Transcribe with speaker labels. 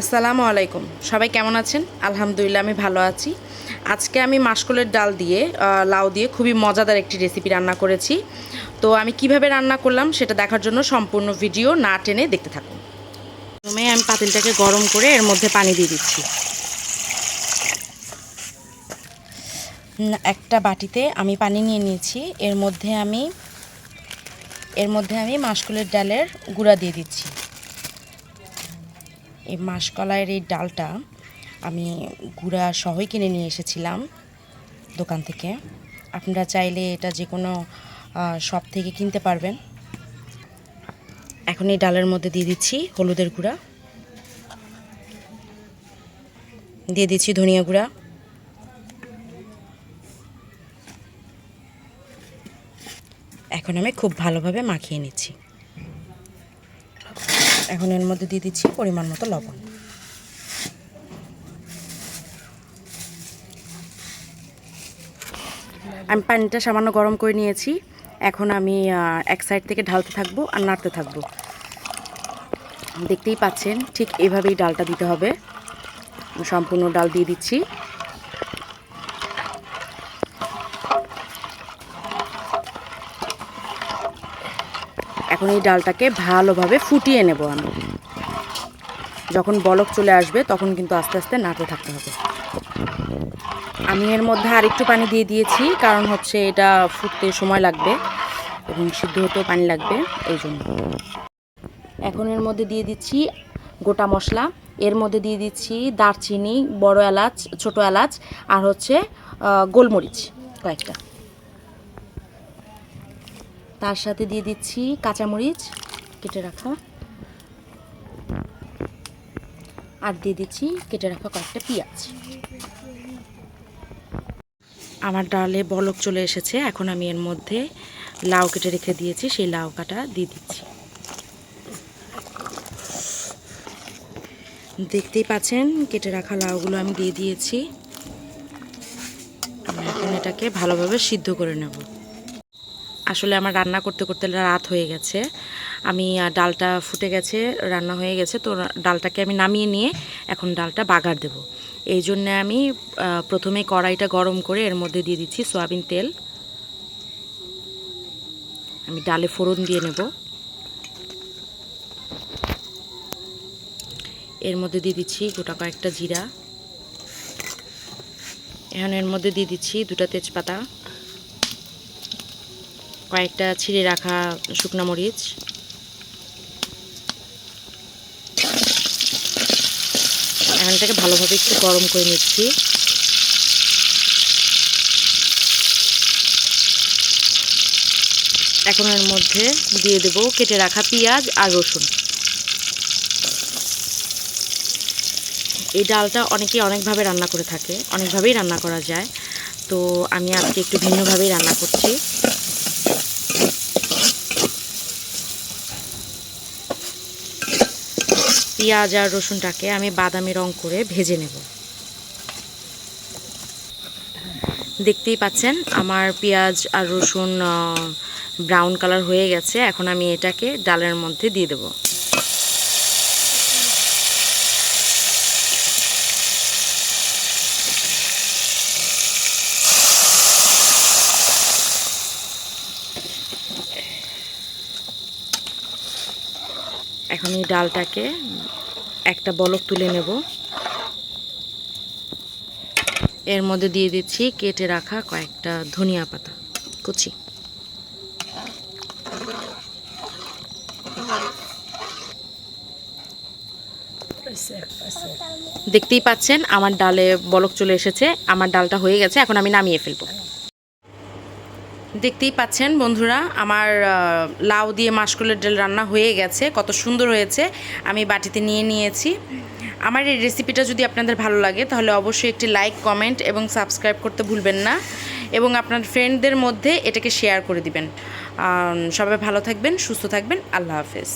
Speaker 1: আসসালামু আলাইকুম। সবাই কেমন আছেন? আলহামদুলিল্লাহ, আমি ভালো আছি। আজকে আমি মাসকলের ডাল দিয়ে লাউ দিয়ে খুবই মজাদার একটি রেসিপি রান্না করেছি। তো আমি কীভাবে রান্না করলাম সেটা দেখার জন্য সম্পূর্ণ ভিডিও না টেনে দেখতে থাকুন। প্রথমে আমি পাতিলটাকে গরম করে এর মধ্যে পানি দিয়ে দিচ্ছি। একটা বাটিতে আমি পানি নিয়ে নিয়েছি। এর মধ্যে আমি, এর মধ্যে আমি মাসকলের ডালের গুঁড়া দিয়ে দিচ্ছি। এই মাসকলাইয়ের এই ডালটা আমি গুঁড়া সহই কিনে নিয়ে এসেছিলাম দোকান থেকে। আপনারা চাইলে এটা যে কোনো শপ থেকে কিনতে পারবেন। এখন এই ডালের মধ্যে দিয়ে দিচ্ছি হলুদের গুঁড়া। দিয়ে দিচ্ছি ধনিয়া গুঁড়া। এখন আমি খুব ভালোভাবে মাখিয়ে নিচ্ছি। এখন এর মধ্যে দিয়ে দিচ্ছি পরিমাণ মতো লবণ। আমি পানিটা সামান্য গরম করে নিয়েছি। এখন আমি এক সাইড থেকে ঢালতে থাকব আর নাড়তে থাকব। দেখতেই পাচ্ছেন, ঠিক এভাবেই ডালটা দিতে হবে। সম্পূর্ণ ডাল দিয়ে দিচ্ছি। এখন এই ডালটাকে ভালোভাবে ফুটিয়ে নেব আমি। যখন বলক চলে আসবে, তখন কিন্তু আস্তে আস্তে নাড়তে থাকতে হবে। আমি এর মধ্যে আর একটু পানি দিয়ে দিয়েছি, কারণ হচ্ছে এটা ফুটতে সময় লাগবে এবং সিদ্ধ হতেও পানি লাগবে, এই জন্য। এখন এর মধ্যে দিয়ে দিচ্ছি গোটা মশলা। এর মধ্যে দিয়ে দিচ্ছি দারচিনি, বড় এলাচ, ছোট এলাচ, আর হচ্ছে গোলমরিচ কয়েকটা। তার সাথে দিয়ে দিচ্ছি কাঁচামরিচ কেটে রাখা। আর দিয়ে দিচ্ছি কেটে রাখা কয়েকটা পেঁয়াজ। আমার ডালে বলক চলে এসেছে, এখন আমি এর মধ্যে লাউ কেটে রেখে দিয়েছি, সেই লাউ কাটা দিয়ে দিচ্ছি। দেখতেই পাচ্ছেন, কেটে রাখা লাউগুলো আমি দিয়ে দিয়েছি। আমি এখন এটাকে ভালোভাবে সিদ্ধ করে নেব। আসলে আমার রান্না করতে করতে রাত হয়ে গেছে। আমি ডালটা ফুটে গেছে, রান্না হয়ে গেছে। তো ডালটাকে আমি নামিয়ে নিয়ে এখন ডালটা বাগার দেব। এই জন্যে আমি প্রথমে কড়াইটা গরম করে এর মধ্যে দিয়ে দিচ্ছি সয়াবিন তেল। আমি ডালে ফোড়ন দিয়ে নেব। এর মধ্যে দিয়ে দিচ্ছি গোটা কয়েকটা জিরা। এখন এর মধ্যে দিয়ে দিচ্ছি দুটা তেজপাতা। কয়েকটা ছিঁড়ে রাখা শুকনো মরিচ। এখন এটাকে ভালোভাবে একটু গরম করে নিচ্ছি। এখন এর মধ্যে দিয়ে দেব কেটে রাখা পেঁয়াজ আর রসুন। এই ডালটা অনেকে অনেকভাবে রান্না করে থাকে, অনেকভাবেই রান্না করা যায়। তো আমি আজকে একটু ভিন্নভাবেই রান্না করছি। পেঁয়াজ আর রসুনটাকে আমি বাদামি রং করে ভেজে নেব। দেখতেই পাচ্ছেন, আমার পেঁয়াজ আর রসুন ব্রাউন কালার হয়ে গেছে। এখন আমি এটাকে ডালের মধ্যে দিয়ে দেব। এখন এই ডালটাকে একটা বলক তুলে নেব। এর মধ্যে দিয়ে দিচ্ছি কেটে রাখা কয়েকটা ধনিয়া পাতা। কুচি। দেখতেই পাচ্ছেন, আমার ডালে বলক চলে এসেছে, আমার ডালটা হয়ে গেছে, এখন আমি নামিয়ে ফেলব। দেখতেই পাচ্ছেন বন্ধুরা, আমার লাউ দিয়ে মাসকুলের ডাল রান্না হয়ে গেছে, কত সুন্দর হয়েছে, আমি বাটিতে নিয়ে নিয়েছি। আমার এই রেসিপিটা যদি আপনাদের ভালো লাগে, তাহলে অবশ্যই একটি লাইক, কমেন্ট এবং সাবস্ক্রাইব করতে ভুলবেন না এবং আপনার ফ্রেন্ডদের মধ্যে এটাকে শেয়ার করে দিবেন। সবাই ভালো থাকবেন, সুস্থ থাকবেন, আল্লাহ হাফেজ।